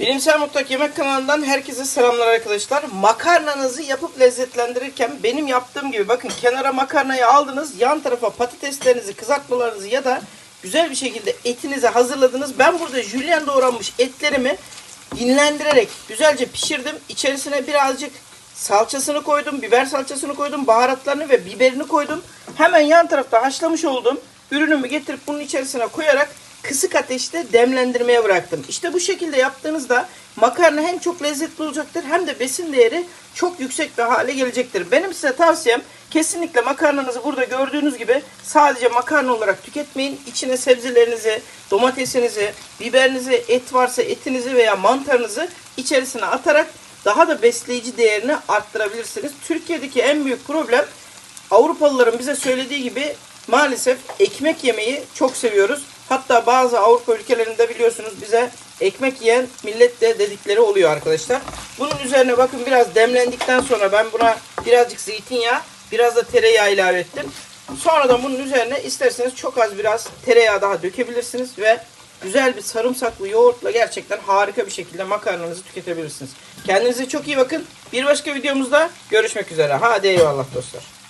Bilimsel Mutfak Yemek kanalından herkese selamlar arkadaşlar. Makarnanızı yapıp lezzetlendirirken benim yaptığım gibi bakın kenara makarnayı aldınız. Yan tarafa patateslerinizi, kızartmalarınızı ya da güzel bir şekilde etinizi hazırladınız. Ben burada jülyen doğranmış etlerimi dinlendirerek güzelce pişirdim. İçerisine birazcık salçasını koydum, biber salçasını koydum, baharatlarını ve biberini koydum. Hemen yan tarafta haşlamış olduğum ürünümü getirip bunun içerisine koyarak kısık ateşte demlendirmeye bıraktım. İşte bu şekilde yaptığınızda makarna hem çok lezzetli olacaktır hem de besin değeri çok yüksek bir hale gelecektir. Benim size tavsiyem kesinlikle makarnanızı burada gördüğünüz gibi sadece makarna olarak tüketmeyin. İçine sebzelerinizi, domatesinizi, biberinizi, et varsa etinizi veya mantarınızı içerisine atarak daha da besleyici değerini arttırabilirsiniz. Türkiye'deki en büyük problem Avrupalıların bize söylediği gibi maalesef ekmek yemeyi çok seviyoruz. Hatta bazı Avrupa ülkelerinde biliyorsunuz bize ekmek yiyen millet de dedikleri oluyor arkadaşlar. Bunun üzerine bakın biraz demlendikten sonra ben buna birazcık zeytinyağı, biraz da tereyağı ilave ettim. Sonradan bunun üzerine isterseniz çok az biraz tereyağı daha dökebilirsiniz ve güzel bir sarımsaklı yoğurtla gerçekten harika bir şekilde makarnanızı tüketebilirsiniz. Kendinize çok iyi bakın. Bir başka videomuzda görüşmek üzere. Hadi eyvallah dostlar.